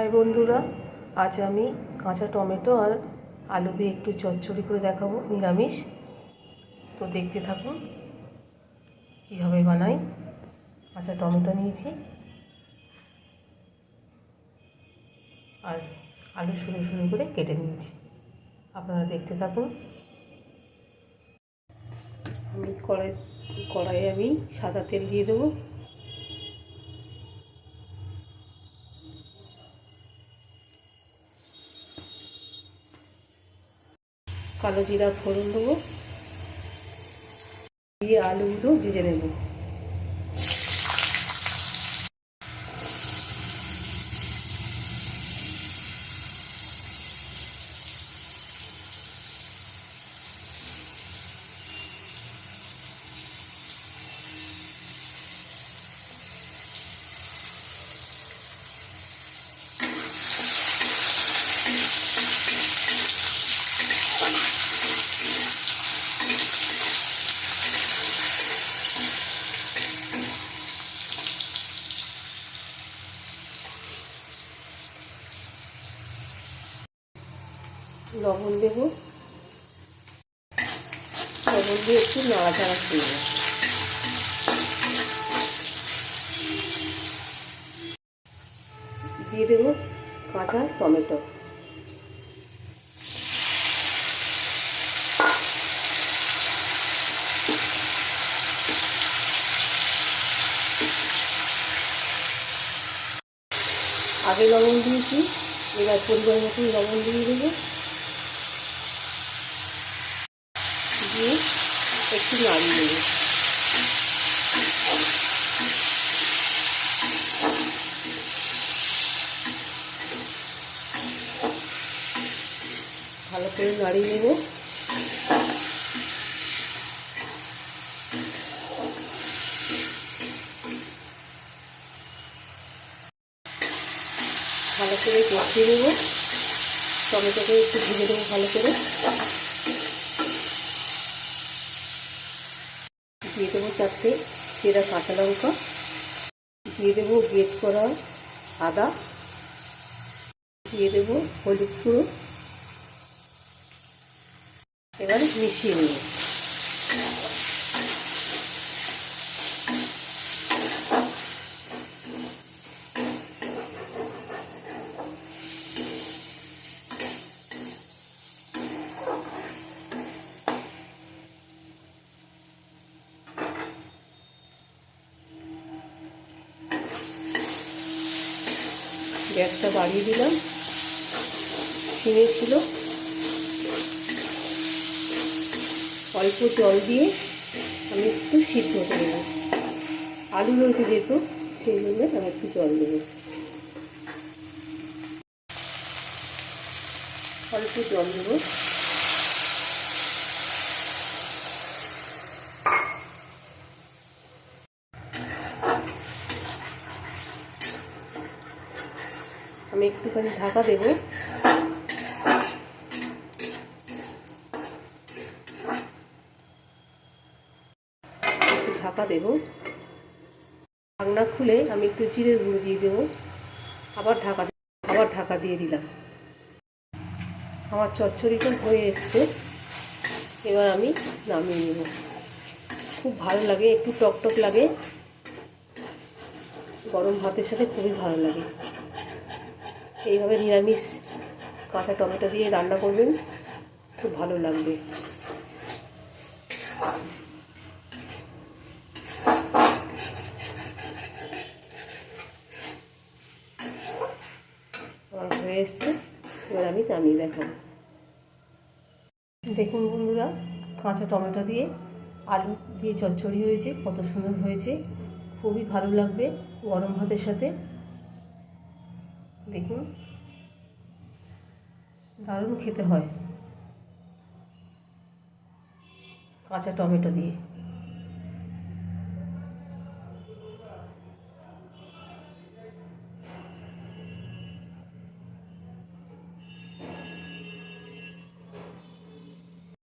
High বন্ধুরা, আজ আমি কাঁচা টমেটো আর আলু দিয়ে একটু চচ্চড়ি করে দেখাবো, নিরামিষ। তো দেখতে থাকুন, কীভাবে বানাই। কাঁচা টমেটো নিয়েছি। আর আলু সরু সরু করে কেটে নিয়েছি। আপনারা দেখতে থাকুন। আমি কড়াই কড়াইয়ে আমি সাদা তেল দিয়ে দেবো। কালো জিরা ফোড়ন দেবো দিয়ে আলুগুলো ভেজে নেব। লবণ দেব। লবণ দিয়ে একটু নাড়াচাড়া করব দিয়ে দেব কাঁচা টমেটো। আগে লবণ দিয়েছি, এবার পরিমাণ মতন লবণ দিয়ে দেবো। দিয়ে একটু নাড়িয়ে দেবো। ভালো করে নাড়িয়ে নেব। ভালো করে কষিয়ে নেব। টমেটোকে একটু ভেজে দেবো ভালো করে। দিয়ে দেবো চারটে চেরা কাঁচা লঙ্কা। দিয়ে দেবো গেট করা আদা। দিয়ে দেবো হলুদ কুড়ো এবার মিশিয়ে নেব। গ্যাসটা বাড়িয়ে দিলাম। সিমে ছিল। অল্প জল দিয়ে আমি একটু সিদ্ধ করে নেব। আলু রয়েছে যেহেতু, সেই জন্য আমি একটু জল দেবো। অল্প জল দেবো। আমি একটুখানি ঢাকা দেবো। ঢাকা দেবো। ঢাকনা খুলে আমি একটু জিরে গুঁড়ো দিয়ে দেবো। আবার ঢাকা আবার ঢাকা দিয়ে দিলাম। আমার চচ্চড়িটা হয়ে এসছে। এবার আমি নামিয়ে নেব। খুব ভালো লাগে, একটু টকটক লাগে। গরম ভাতের সাথে খুবই ভালো লাগে। এইভাবে নিরামিষ কাঁচা টমেটো দিয়ে রান্না করবেন, খুব ভালো লাগবে। আমার হয়ে আমি নামিয়ে দেখুন বন্ধুরা, কাঁচা টমেটো দিয়ে আলু দিয়ে চচ্চড়ি হয়েছে, কত সুন্দর হয়েছে, খুবই ভালো লাগবে গরম ভাতের সাথে। দেখুন। দারুণ খেতে হয়। কাঁচা টমেটো দিয়ে।